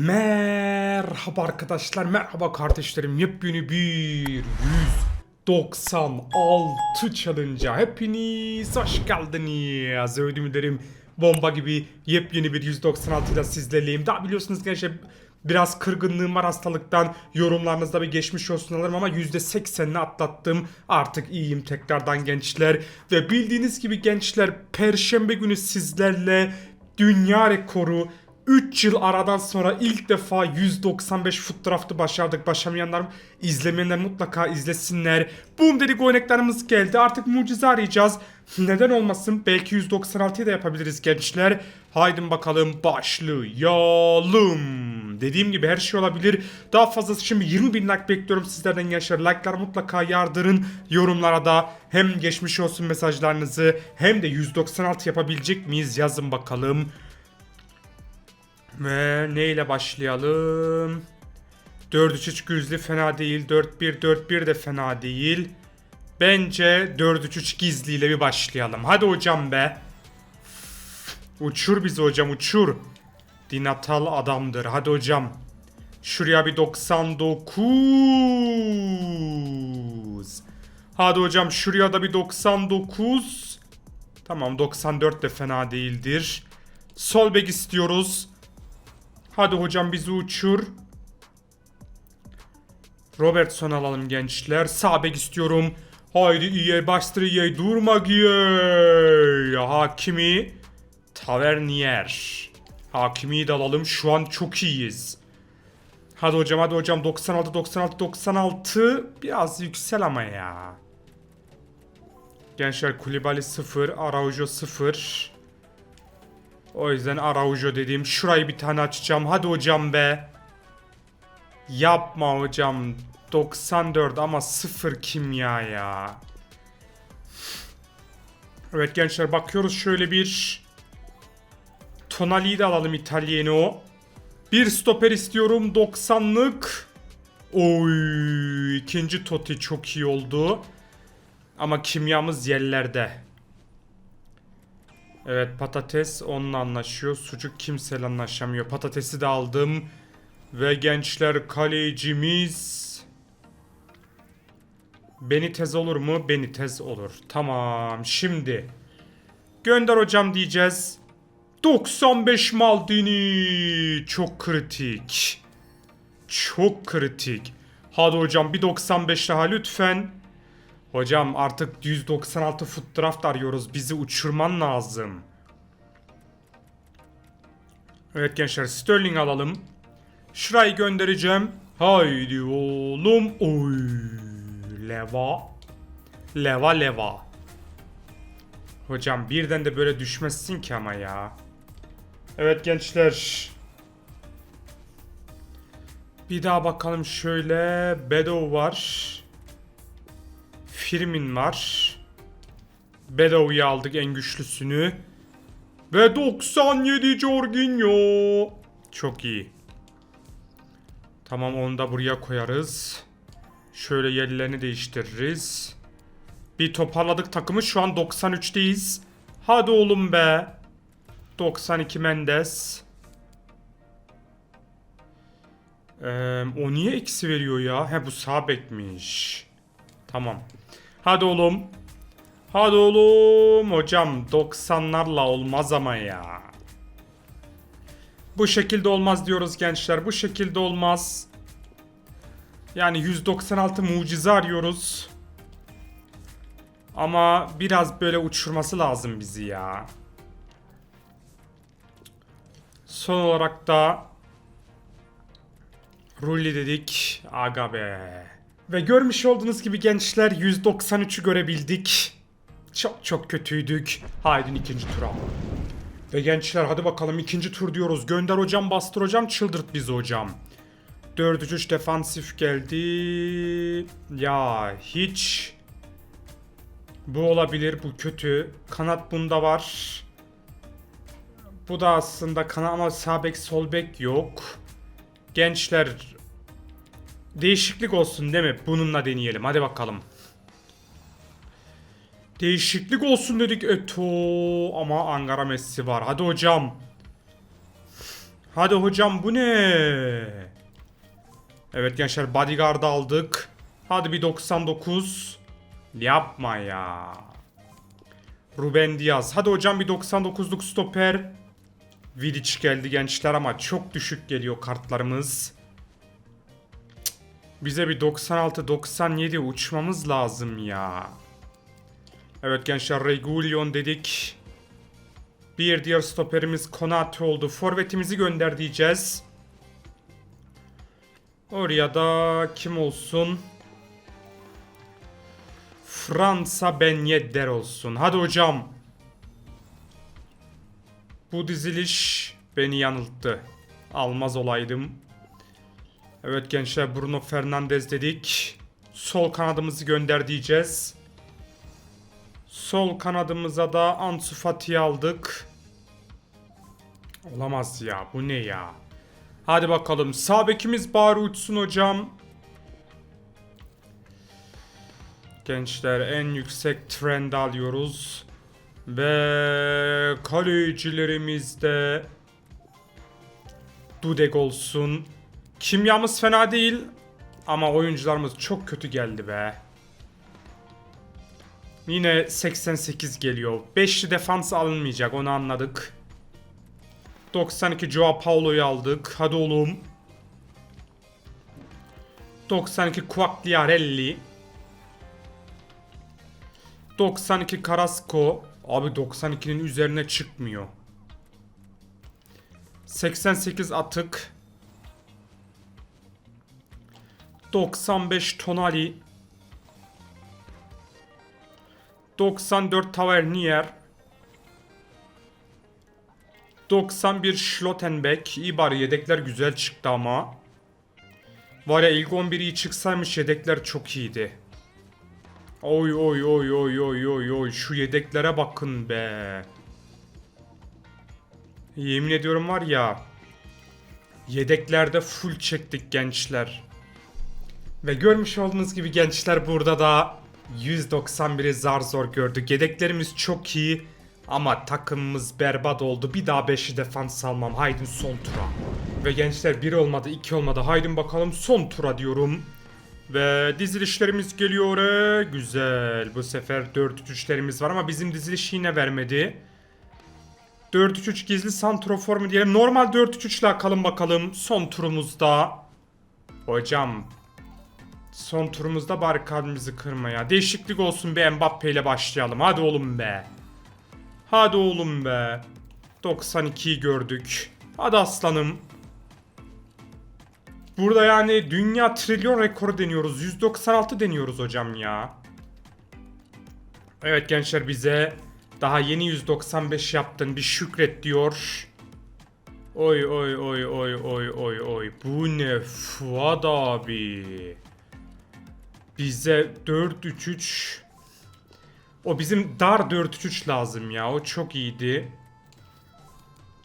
Merhaba arkadaşlar, merhaba kardeşlerim. Yepyeni bir 196 challenge'a hepiniz hoş geldiniz. Ödüm dilerim bomba gibi yepyeni bir 196 ile sizlerleyim. Daha biliyorsunuz gençler biraz kırgınlığım var hastalıktan. Yorumlarınızda bir geçmiş olsun alırım ama %80'ini atlattım. Artık iyiyim tekrardan gençler. Ve bildiğiniz gibi gençler perşembe günü sizlerle dünya rekoru 3 yıl aradan sonra ilk defa 195 foot draft'ı başardık. Başaramayanlar, izlemeyenler mutlaka izlesinler. Boom dedik oynaklarımız geldi. Artık mucize arayacağız. Neden olmasın? Belki 196'yı da yapabiliriz gençler. Haydi bakalım başlayalım. Dediğim gibi her şey olabilir. Daha fazlası şimdi 20 bin like bekliyorum sizlerden gençler. Like'lar mutlaka yardırın. Yorumlara da hem geçmiş olsun mesajlarınızı hem de 196 yapabilecek miyiz yazın bakalım. Ve neyle başlayalım? 4-3-3 gizli fena değil. 4-1-4-1 de fena değil. Bence 4-3-3 gizliyle bir başlayalım. Hadi hocam be. Uçur bizi hocam uçur. Dinatal adamdır. Hadi hocam. Şuraya bir 99. Hadi hocam şuraya da bir 99. Tamam 94 de fena değildir. Sol bek istiyoruz. Hadi hocam bizi uçur. Robertson alalım gençler. Sağ bek istiyorum. Haydi iyi bastır iyi durma giye. Hakimi Tavernier. Hakimi de alalım. Şu an çok iyiyiz. Hadi hocam hadi hocam 96 96 96 biraz yüksel ama ya. Gençler Kulibali 0, Araujo 0. O yüzden Araujo dediğim şurayı bir tane açacağım. Hadi hocam be. Yapma hocam. 94 ama 0 kimya ya. Evet gençler bakıyoruz şöyle bir Tonali'yi de alalım İtalyano. Bir stoper istiyorum 90'lık. Oy ikinci Totti çok iyi oldu. Ama kimyamız yerlerde. Evet patates onunla anlaşıyor. Sucuk kimseyle anlaşamıyor. Patatesi de aldım. Ve gençler kalecimiz... Benitez olur mu? Benitez olur. Tamam şimdi. Gönder hocam diyeceğiz. 95 Maldini. Çok kritik. Çok kritik. Hadi hocam bir 95 daha lütfen. Hocam artık 196 foot draft arıyoruz. Bizi uçurman lazım. Evet gençler Sterling alalım. Şurayı göndereceğim. Haydi oğlum. Oy. Leva. Leva leva. Hocam birden de böyle düşmezsin ki ama ya. Evet gençler. Bir daha bakalım şöyle. Bedo var. Firmin var. Bedou'yu aldık en güçlüsünü. Ve 97 Jorginho. Çok iyi. Tamam onu da buraya koyarız. Şöyle yerlerini değiştiririz. Bir toparladık takımı. Şu an 93'teyiz. Hadi oğlum be. 92 Mendes. Ee, o niye eksi veriyor ya? He bu sağ bekmiş. Tamam. Hadi oğlum. Hadi oğlum. Hocam 90'larla olmaz ama ya. Bu şekilde olmaz diyoruz gençler. Bu şekilde olmaz. Yani 196 mucize arıyoruz. Ama biraz böyle uçurması lazım bizi ya. Son olarak da Rulli dedik. Aga be. Ve görmüş olduğunuz gibi gençler 193'ü görebildik. Çok çok kötüydük. Haydi ikinci tura. Ve gençler hadi bakalım ikinci tur diyoruz. Gönder hocam bastır hocam çıldırt bizi hocam. 4-3 defansif geldi. Ya hiç. Bu olabilir bu kötü. Kanat bunda var. Bu da aslında kanat ama sağ bek sol bek yok. Gençler Değişiklik olsun değil mi? Bununla deneyelim. Hadi bakalım. Değişiklik olsun dedik Eto. Ama Ankara Messi var. Hadi hocam. Hadi hocam bu ne? Evet gençler bodyguard aldık. Hadi bir 99. Yapma ya. Ruben Diaz. Hadi hocam bir 99'luk stoper. Vidic geldi gençler ama çok düşük geliyor kartlarımız. Bize bir 96-97 uçmamız lazım ya. Evet gençler Regulion dedik. Bir diğer stoperimiz Konate oldu. Forvetimizi gönder diyeceğiz. Oraya da kim olsun? Fransa Ben Yedder olsun. Hadi hocam. Bu diziliş beni yanılttı. Almaz olaydım. Evet gençler Bruno Fernandes dedik. Sol kanadımızı gönder diyeceğiz. Sol kanadımıza da Ansu Fati'yi aldık. Olamaz ya bu ne ya. Hadi bakalım sağ bekimiz bari uçsun hocam. Gençler en yüksek trend alıyoruz. Ve kalecilerimizde Dudek olsun. Kimyamız fena değil ama oyuncularımız çok kötü geldi be. Yine 88 geliyor. 5'li defans alınmayacak onu anladık. 92 Joao Paulo'yu aldık. Hadi oğlum. 92 Quagliarelli. 92 Carrasco. Abi 92'nin üzerine çıkmıyor. 88 Atık. 95 Tonali. 94 Tavernier. 91 Schlottenbeck. İyi bari yedekler güzel çıktı ama. Var ya ilk 11 iyi çıksaymış yedekler çok iyiydi. Oy oy oy oy oy oy oy şu yedeklere bakın be. Yemin ediyorum var ya. Yedeklerde full çektik gençler. Ve görmüş olduğunuz gibi gençler burada da 191'i zar zor gördük. Yedeklerimiz çok iyi ama takımımız berbat oldu. Bir daha 5'i defans almam. Haydi son tura. Ve gençler 1 olmadı 2 olmadı. Haydi bakalım son tura diyorum. Ve dizilişlerimiz geliyor. Ee, Güzel. Bu sefer 4-3-3'lerimiz var ama bizim diziliş yine vermedi. 4-3-3 gizli santrofor mu diyelim. Normal 4-3-3 ile akalım bakalım. Son turumuzda. Hocam. Son turumuzda bari kalbimizi kırmaya. Değişiklik olsun bir Mbappe ile başlayalım. Hadi oğlum be. Hadi oğlum be. 92'yi gördük. Hadi aslanım. Burada yani dünya trilyon rekoru deniyoruz. 196 deniyoruz hocam ya. Evet gençler bize daha yeni 195 yaptın bir şükret diyor. Oy oy oy oy oy oy oy. Bu ne Fuat abi. Bize 4-3-3 o bizim dar 4-3 lazım ya. O çok iyiydi.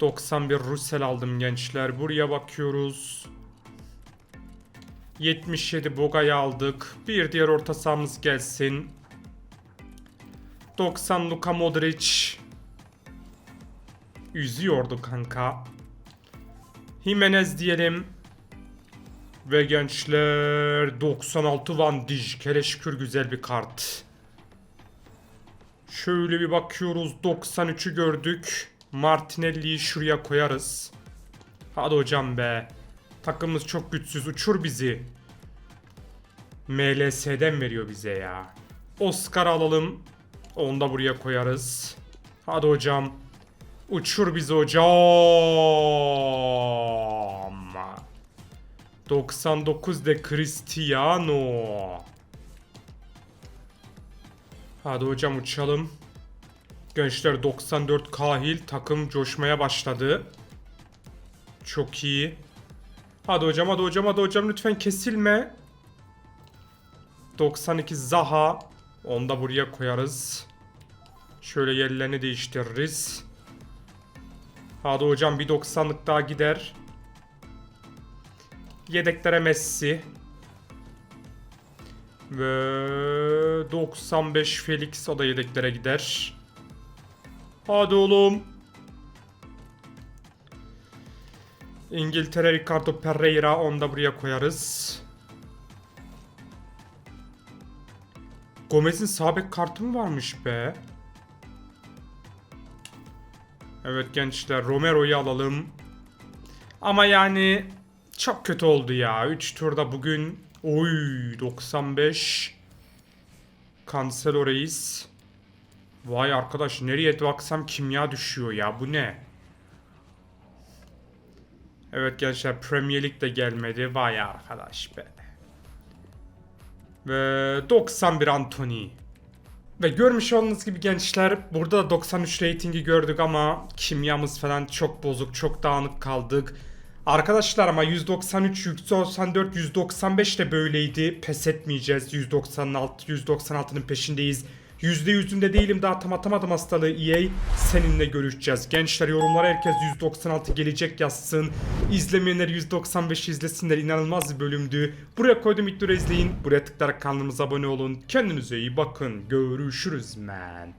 91 Russell aldım gençler. Buraya bakıyoruz. 77 Boga'yı aldık. Bir diğer orta sahamız gelsin. 90 Luka Modric. Üzüyordu kanka. Jimenez diyelim. Ve gençler 96 Van Dijk. Hele şükür güzel bir kart. Şöyle bir bakıyoruz. 93'ü gördük. Martinelli'yi şuraya koyarız. Hadi hocam be. Takımımız çok güçsüz. Uçur bizi. MLS'den veriyor bize ya. Oscar alalım. Onu da buraya koyarız. Hadi hocam. Uçur bizi hocam. 99 de Cristiano. Hadi hocam uçalım. Gençler 94 kahil takım coşmaya başladı. Çok iyi. Hadi hocam hadi hocam hadi hocam lütfen kesilme. 92 Zaha. Onu da buraya koyarız. Şöyle yerlerini değiştiririz. Hadi hocam bir 90'lık daha gider. Yedeklere Messi. Ve 95 Felix o da yedeklere gider. Hadi oğlum. İngiltere Ricardo Pereira onu da buraya koyarız. Gomez'in sağ bek kartı mı varmış be? Evet gençler Romero'yu alalım. Ama yani çok kötü oldu ya. 3 turda bugün oy 95 Cancelo Reis. Vay arkadaş nereye baksam kimya düşüyor ya bu ne? Evet gençler Premier Lig de gelmedi. Vay arkadaş be. Ve 91 Anthony. Ve görmüş olduğunuz gibi gençler burada da 93 reytingi gördük ama kimyamız falan çok bozuk, çok dağınık kaldık. Arkadaşlar ama 193, 194, 195 de böyleydi. Pes etmeyeceğiz. 196, 196'nın peşindeyiz. %100'ünde değilim daha tam atamadım hastalığı EA. Seninle görüşeceğiz. Gençler yorumlara herkes 196 gelecek yazsın. İzlemeyenler 195 izlesinler. İnanılmaz bir bölümdü. Buraya koydum videoyu izleyin. Buraya tıklayarak kanalımıza abone olun. Kendinize iyi bakın. Görüşürüz man.